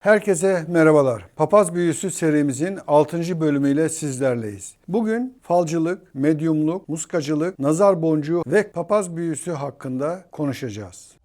Herkese merhabalar. Papaz Büyüsü serimizin 6. bölümüyle sizlerleyiz. Bugün falcılık, medyumluk, muskacılık, nazar boncuğu ve papaz büyüsü hakkında konuşacağız.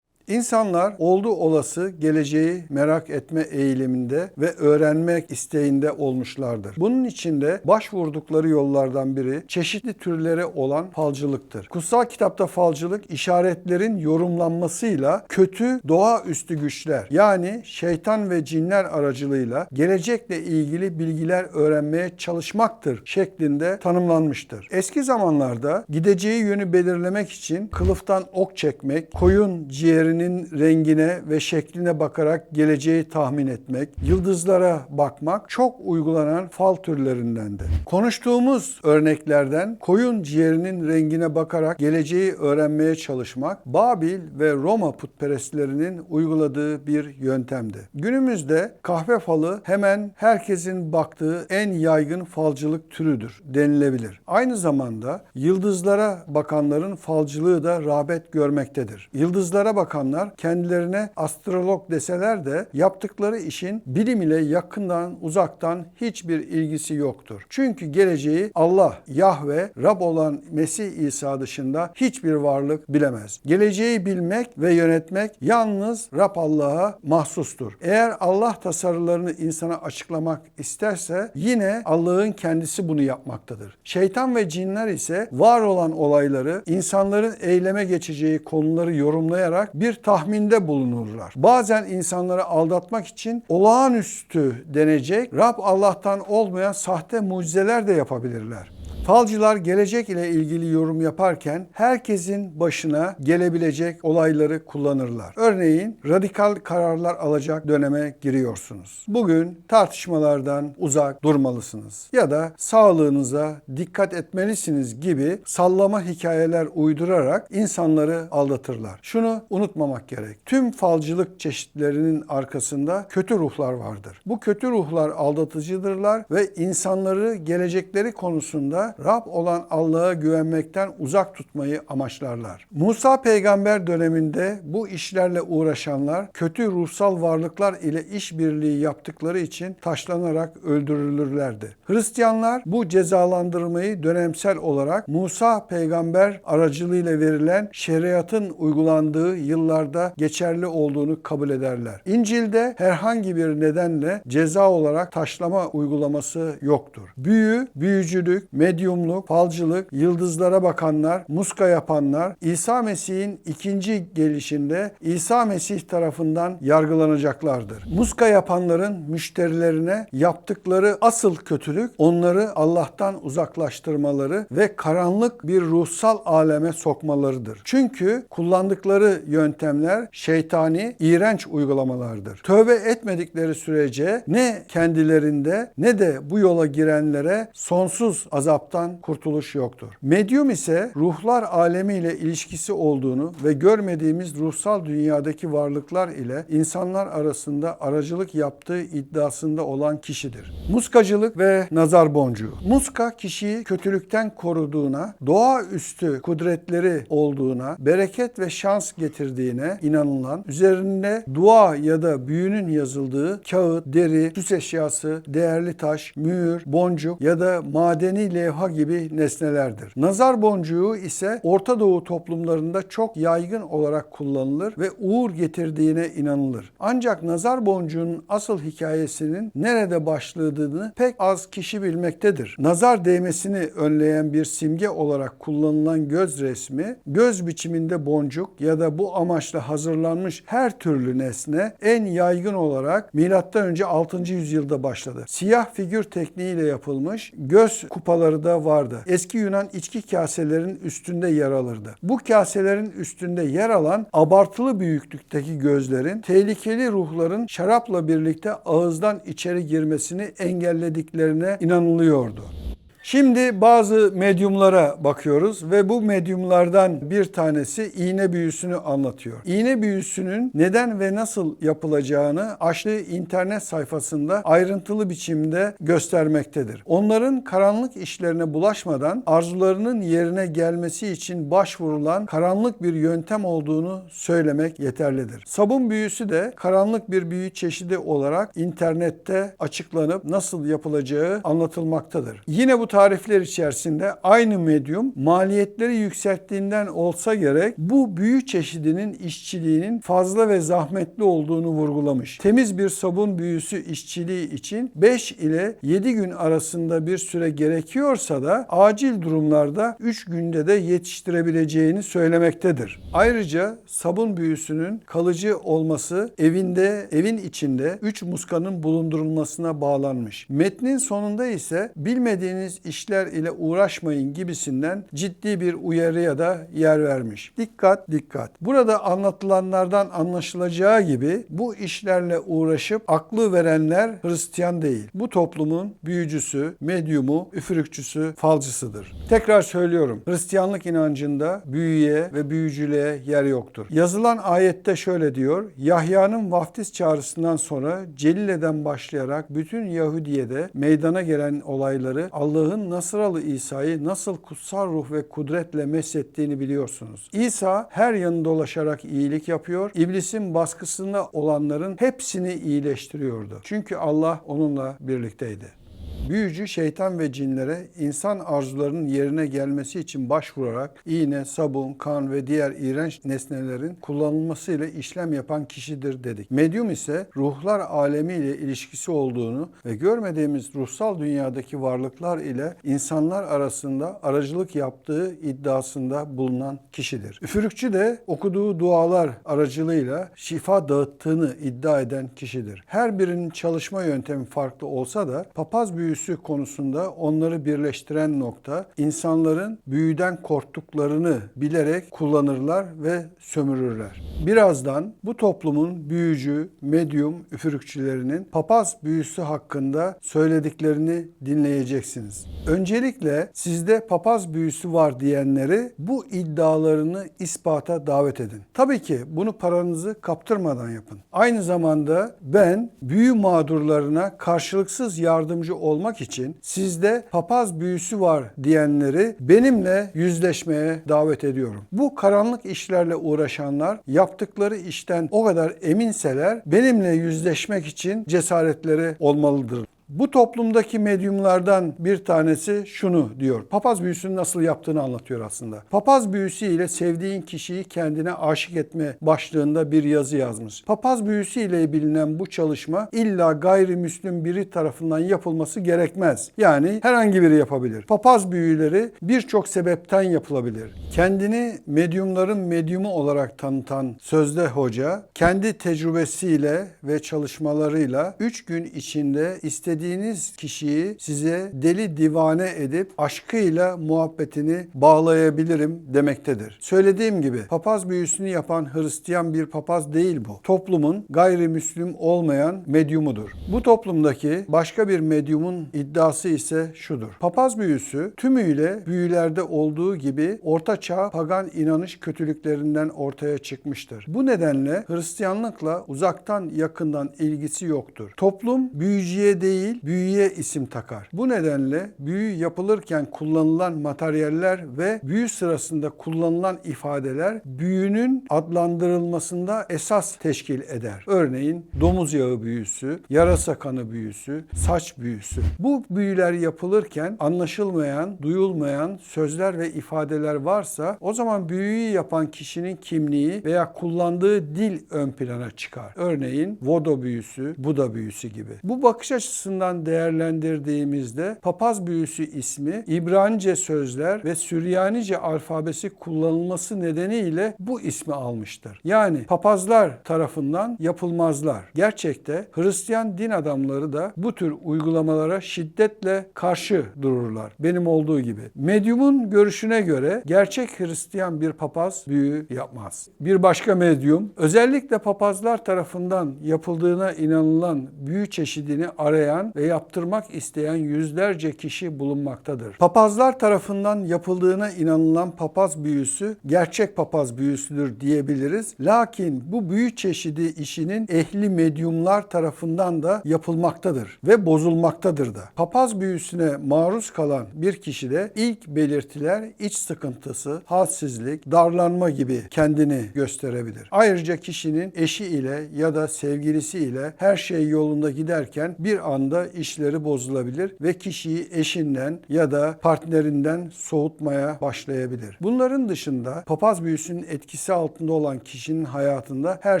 İnsanlar oldu olası geleceği merak etme eğiliminde ve öğrenmek isteğinde olmuşlardır. Bunun içinde başvurdukları yollardan biri çeşitli türleri olan falcılıktır. Kutsal kitapta falcılık işaretlerin yorumlanmasıyla kötü doğaüstü güçler yani şeytan ve cinler aracılığıyla gelecekle ilgili bilgiler öğrenmeye çalışmaktır şeklinde tanımlanmıştır. Eski zamanlarda gideceği yönü belirlemek için kılıftan ok çekmek, koyun ciğerini rengine ve şekline bakarak geleceği tahmin etmek, yıldızlara bakmak çok uygulanan fal türlerindendi. Konuştuğumuz örneklerden koyun ciğerinin rengine bakarak geleceği öğrenmeye çalışmak, Babil ve Roma putperestlerinin uyguladığı bir yöntemdi. Günümüzde kahve falı hemen herkesin baktığı en yaygın falcılık türüdür denilebilir. Aynı zamanda yıldızlara bakanların falcılığı da rağbet görmektedir. Yıldızlara bakan insanlar kendilerine astrolog deseler de yaptıkları işin bilim ile yakından uzaktan hiçbir ilgisi yoktur. Çünkü geleceği Allah, Yahve, Rab olan Mesih İsa dışında hiçbir varlık bilemez. Geleceği bilmek ve yönetmek yalnız Rab Allah'a mahsustur. Eğer Allah tasarılarını insana açıklamak isterse yine Allah'ın kendisi bunu yapmaktadır. Şeytan ve cinler ise var olan olayları insanların eyleme geçeceği konuları yorumlayarak bir tahminde bulunurlar. Bazen insanları aldatmak için olağanüstü denecek Rab Allah'tan olmayan sahte mucizeler de yapabilirler. Falcılar gelecek ile ilgili yorum yaparken herkesin başına gelebilecek olayları kullanırlar. Örneğin radikal kararlar alacak döneme giriyorsunuz. Bugün tartışmalardan uzak durmalısınız ya da sağlığınıza dikkat etmelisiniz gibi sallama hikayeler uydurarak insanları aldatırlar. Şunu unutmamak gerek. Tüm falcılık çeşitlerinin arkasında kötü ruhlar vardır. Bu kötü ruhlar aldatıcıdırlar ve insanları gelecekleri konusunda Rab olan Allah'a güvenmekten uzak tutmayı amaçlarlar. Musa peygamber döneminde bu işlerle uğraşanlar kötü ruhsal varlıklar ile işbirliği yaptıkları için taşlanarak öldürülürlerdi. Hristiyanlar bu cezalandırmayı dönemsel olarak Musa peygamber aracılığıyla verilen şeriatın uygulandığı yıllarda geçerli olduğunu kabul ederler. İncil'de herhangi bir nedenle ceza olarak taşlama uygulaması yoktur. Büyü, büyücülük, medyumluk, falcılık, yıldızlara bakanlar, muska yapanlar İsa Mesih'in ikinci gelişinde İsa Mesih tarafından yargılanacaklardır. Muska yapanların müşterilerine yaptıkları asıl kötülük onları Allah'tan uzaklaştırmaları ve karanlık bir ruhsal aleme sokmalarıdır. Çünkü kullandıkları yöntemler şeytani, iğrenç uygulamalardır. Tövbe etmedikleri sürece ne kendilerinde ne de bu yola girenlere sonsuz azaptan kurtuluş yoktur. Medyum ise ruhlar alemiyle ilişkisi olduğunu ve görmediğimiz ruhsal dünyadaki varlıklar ile insanlar arasında aracılık yaptığı iddiasında olan kişidir. Muskacılık ve nazar boncuğu. Muska kişiyi kötülükten koruduğuna, doğaüstü kudretleri olduğuna, bereket ve şans getirdiğine inanılan, üzerinde dua ya da büyünün yazıldığı kağıt, deri, süs eşyası, değerli taş, mühür, boncuk ya da madeni levha gibi nesnelerdir. Nazar boncuğu ise Orta Doğu toplumlarında çok yaygın olarak kullanılır ve uğur getirdiğine inanılır. Ancak nazar boncuğunun asıl hikayesinin nerede başladığını pek az kişi bilmektedir. Nazar değmesini önleyen bir simge olarak kullanılan göz resmi, göz biçiminde boncuk ya da bu amaçla hazırlanmış her türlü nesne en yaygın olarak M.Ö. 6. yüzyılda başladı. Siyah figür tekniğiyle yapılmış göz kupaları da vardı. Eski Yunan içki kaselerin üstünde yer alırdı. Bu kaselerin üstünde yer alan abartılı büyüklükteki gözlerin tehlikeli ruhların şarapla birlikte ağızdan içeri girmesini engellediklerine inanılıyordu. Şimdi bazı medyumlara bakıyoruz ve bu medyumlardan bir tanesi iğne büyüsünü anlatıyor. İğne büyüsünün neden ve nasıl yapılacağını açtığı internet sayfasında ayrıntılı biçimde göstermektedir. Onların karanlık işlerine bulaşmadan arzularının yerine gelmesi için başvurulan karanlık bir yöntem olduğunu söylemek yeterlidir. Sabun büyüsü de karanlık bir büyü çeşidi olarak internette açıklanıp nasıl yapılacağı anlatılmaktadır. Yine bu tarifler içerisinde aynı medyum maliyetleri yükselttiğinden olsa gerek bu büyü çeşidinin işçiliğinin fazla ve zahmetli olduğunu vurgulamış. Temiz bir sabun büyüsü işçiliği için 5 ile 7 gün arasında bir süre gerekiyorsa da acil durumlarda 3 günde de yetiştirebileceğini söylemektedir. Ayrıca sabun büyüsünün kalıcı olması evinde, evin içinde 3 muskanın bulundurulmasına bağlanmış. Metnin sonunda ise bilmediğiniz işler ile uğraşmayın gibisinden ciddi bir uyarıya da yer vermiş. Dikkat dikkat. Burada anlatılanlardan anlaşılacağı gibi bu işlerle uğraşıp aklı verenler Hristiyan değil. Bu toplumun büyücüsü, medyumu, üfürükçüsü, falcısıdır. Tekrar söylüyorum. Hristiyanlık inancında büyüye ve büyücülüğe yer yoktur. Yazılan ayette şöyle diyor. Yahya'nın vaftiz çağrısından sonra Celile'den başlayarak bütün Yahudiye'de meydana gelen olayları Allah'ın Nasıralı İsa'yı nasıl kutsal ruh ve kudretle meslettiğini biliyorsunuz. İsa her yanı dolaşarak iyilik yapıyor. İblisin baskısında olanların hepsini iyileştiriyordu. Çünkü Allah onunla birlikteydi. Büyücü şeytan ve cinlere insan arzularının yerine gelmesi için başvurarak iğne, sabun, kan ve diğer iğrenç nesnelerin kullanılmasıyla işlem yapan kişidir dedik. Medyum ise ruhlar alemiyle ilişkisi olduğunu ve görmediğimiz ruhsal dünyadaki varlıklar ile insanlar arasında aracılık yaptığı iddiasında bulunan kişidir. Üfürükçü de okuduğu dualar aracılığıyla şifa dağıttığını iddia eden kişidir. Her birinin çalışma yöntemi farklı olsa da papaz büyüsü konusunda onları birleştiren nokta insanların büyüden korktuklarını bilerek kullanırlar ve sömürürler. Birazdan bu toplumun büyücü, medyum, üfürükçülerinin papaz büyüsü hakkında söylediklerini dinleyeceksiniz. Öncelikle sizde papaz büyüsü var diyenleri bu iddialarını ispata davet edin. Tabii ki bunu paranızı kaptırmadan yapın. Aynı zamanda ben büyü mağdurlarına karşılıksız yardımcı olmak için sizde papaz büyüsü var diyenleri benimle yüzleşmeye davet ediyorum. Bu karanlık işlerle uğraşanlar yaptıkları işten o kadar eminseler benimle yüzleşmek için cesaretleri olmalıdır. Bu toplumdaki medyumlardan bir tanesi şunu diyor. Papaz büyüsünü nasıl yaptığını anlatıyor aslında. Papaz büyüsü ile sevdiğin kişiyi kendine aşık etme başlığında bir yazı yazmış. Papaz büyüsü ile bilinen bu çalışma illa gayrimüslim biri tarafından yapılması gerekmez. Yani herhangi biri yapabilir. Papaz büyüleri birçok sebepten yapılabilir. Kendini medyumların medyumu olarak tanıtan Sözde Hoca kendi tecrübesiyle ve çalışmalarıyla 3 gün içinde istediği istediğiniz kişiyi size deli divane edip aşkıyla muhabbetini bağlayabilirim demektedir. Söylediğim gibi papaz büyüsünü yapan Hristiyan bir papaz değil bu. Toplumun gayrimüslim olmayan medyumudur. Bu toplumdaki başka bir medyumun iddiası ise şudur. Papaz büyüsü tümüyle büyülerde olduğu gibi orta çağ pagan inanış kötülüklerinden ortaya çıkmıştır. Bu nedenle Hristiyanlıkla uzaktan yakından ilgisi yoktur. Toplum büyücüye değil değil, büyüye isim takar. Bu nedenle büyü yapılırken kullanılan materyaller ve büyü sırasında kullanılan ifadeler büyünün adlandırılmasında esas teşkil eder. Örneğin domuz yağı büyüsü, yarasa kanı büyüsü, saç büyüsü. Bu büyüler yapılırken anlaşılmayan, duyulmayan sözler ve ifadeler varsa o zaman büyüyü yapan kişinin kimliği veya kullandığı dil ön plana çıkar. Örneğin Vodo büyüsü, Buda büyüsü gibi. Bu bakış açısından değerlendirdiğimizde papaz büyüsü ismi İbranice sözler ve Süryanice alfabesi kullanılması nedeniyle bu ismi almıştır. Yani papazlar tarafından yapılmazlar. Gerçekte Hristiyan din adamları da bu tür uygulamalara şiddetle karşı dururlar. Benim olduğu gibi. Medyumun görüşüne göre gerçek Hristiyan bir papaz büyü yapmaz. Bir başka medyum özellikle papazlar tarafından yapıldığına inanılan büyü çeşidini arayan yaptıran ve yaptırmak isteyen yüzlerce kişi bulunmaktadır. Papazlar tarafından yapıldığına inanılan papaz büyüsü gerçek papaz büyüsüdür diyebiliriz. Lakin bu büyü çeşidi işinin ehli medyumlar tarafından da yapılmaktadır ve bozulmaktadır da. Papaz büyüsüne maruz kalan bir kişide ilk belirtiler iç sıkıntısı, halsizlik, darlanma gibi kendini gösterebilir. Ayrıca kişinin eşi ile ya da sevgilisi ile her şey yolunda giderken bir anda işleri bozulabilir ve kişiyi eşinden ya da partnerinden soğutmaya başlayabilir. Bunların dışında papaz büyüsünün etkisi altında olan kişinin hayatında her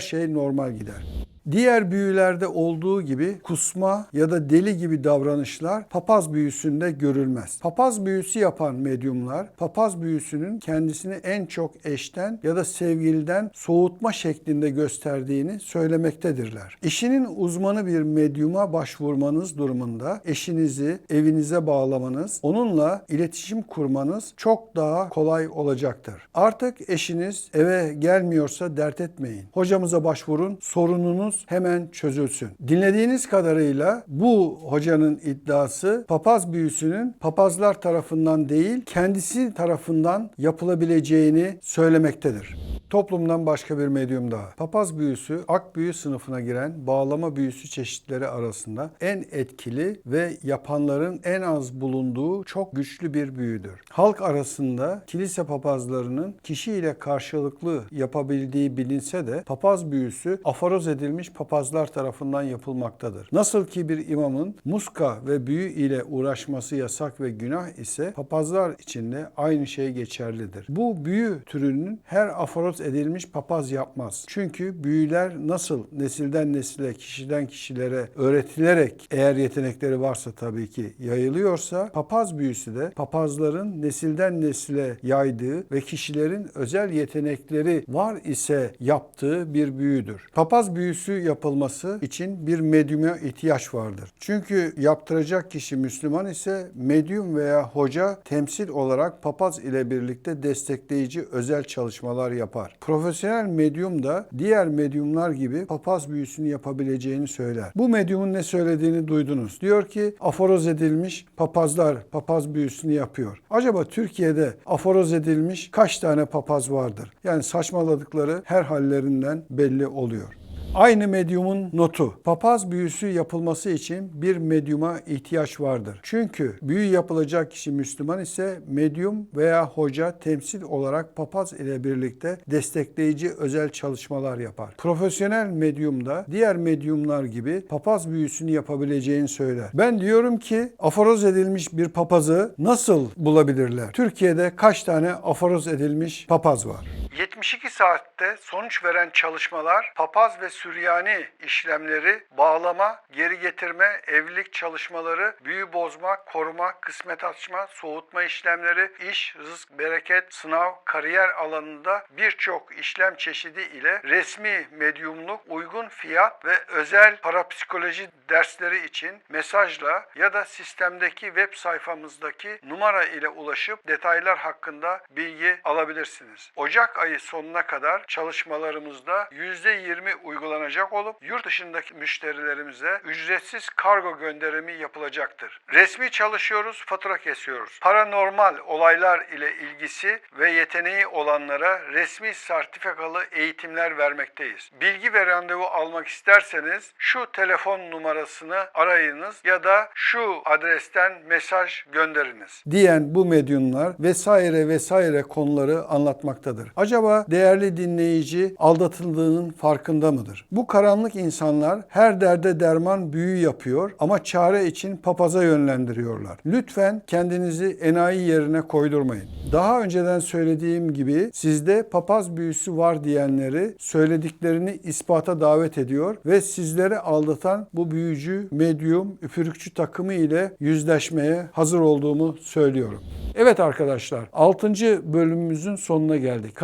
şey normal gider. Diğer büyülerde olduğu gibi kusma ya da deli gibi davranışlar papaz büyüsünde görülmez. Papaz büyüsü yapan medyumlar papaz büyüsünün kendisini en çok eşten ya da sevgiliden soğutma şeklinde gösterdiğini söylemektedirler. İşinin uzmanı bir medyuma başvurmanız durumunda eşinizi evinize bağlamanız, onunla iletişim kurmanız çok daha kolay olacaktır. Artık eşiniz eve gelmiyorsa dert etmeyin. Hocamıza başvurun, sorununuz hemen çözülsün. Dinlediğiniz kadarıyla bu hocanın iddiası papaz büyüsünün papazlar tarafından değil kendisi tarafından yapılabileceğini söylemektedir. Toplumdan başka bir medyum daha. Papaz büyüsü ak büyü sınıfına giren bağlama büyüsü çeşitleri arasında en etkili ve yapanların en az bulunduğu çok güçlü bir büyüdür. Halk arasında kilise papazlarının kişiyle karşılıklı yapabildiği bilinse de papaz büyüsü aforoz edilmiş papazlar tarafından yapılmaktadır. Nasıl ki bir imamın muska ve büyü ile uğraşması yasak ve günah ise papazlar için de aynı şey geçerlidir. Bu büyü türünün her aforoz edilmiş papaz yapmaz. Çünkü büyüler nasıl nesilden nesile, kişiden kişilere öğretilerek eğer yetenekleri varsa tabii ki yayılıyorsa papaz büyüsü de papazların nesilden nesile yaydığı ve kişilerin özel yetenekleri var ise yaptığı bir büyüdür. Papaz büyüsü yapılması için bir medyuma ihtiyaç vardır. Çünkü yaptıracak kişi Müslüman ise medyum veya hoca temsil olarak papaz ile birlikte destekleyici özel çalışmalar yapar. Profesyonel medyum da diğer medyumlar gibi papaz büyüsünü yapabileceğini söyler. Bu medyumun ne söylediğini duydunuz. Diyor ki aforoz edilmiş papazlar papaz büyüsünü yapıyor. Acaba Türkiye'de aforoz edilmiş kaç tane papaz vardır? Yani saçmaladıkları her hallerinden belli oluyor. Aynı medyumun notu. Papaz büyüsü yapılması için bir medyuma ihtiyaç vardır. Çünkü büyü yapılacak kişi Müslüman ise medyum veya hoca temsil olarak papaz ile birlikte destekleyici özel çalışmalar yapar. Profesyonel medyum da diğer medyumlar gibi papaz büyüsünü yapabileceğini söyler. Ben diyorum ki aforoz edilmiş bir papazı nasıl bulabilirler? Türkiye'de kaç tane aforoz edilmiş papaz var? 72 saatte sonuç veren çalışmalar papaz ve Süryani işlemleri, bağlama, geri getirme, evlilik çalışmaları, büyü bozma, koruma, kısmet açma, soğutma işlemleri, iş, rızık, bereket, sınav, kariyer alanında birçok işlem çeşidi ile resmi medyumluk, uygun fiyat ve özel parapsikoloji dersleri için mesajla ya da sistemdeki web sayfamızdaki numara ile ulaşıp detaylar hakkında bilgi alabilirsiniz. Ocak ayı sonuna kadar çalışmalarımızda %20 uygulanacak olup yurt dışındaki müşterilerimize ücretsiz kargo gönderimi yapılacaktır. Resmi çalışıyoruz, fatura kesiyoruz. Paranormal olaylar ile ilgisi ve yeteneği olanlara resmi sertifikalı eğitimler vermekteyiz. Bilgi ve randevu almak isterseniz şu telefon numarasını arayınız ya da şu adresten mesaj gönderiniz. Diyen bu medyumlar vesaire vesaire konuları anlatmaktadır. Acaba değerli dinleyici aldatıldığının farkında mıdır? Bu karanlık insanlar her derde derman büyü yapıyor ama çare için papaza yönlendiriyorlar. Lütfen kendinizi enayi yerine koydurmayın. Daha önceden söylediğim gibi sizde papaz büyüsü var diyenleri söylediklerini ispata davet ediyor ve sizleri aldatan bu büyücü, medyum, üfürükçü takımı ile yüzleşmeye hazır olduğumu söylüyorum. Evet arkadaşlar 6. bölümümüzün sonuna geldik.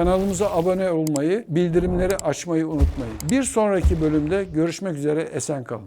Kanalımıza abone olmayı, bildirimleri açmayı unutmayın. Bir sonraki bölümde görüşmek üzere esen kalın.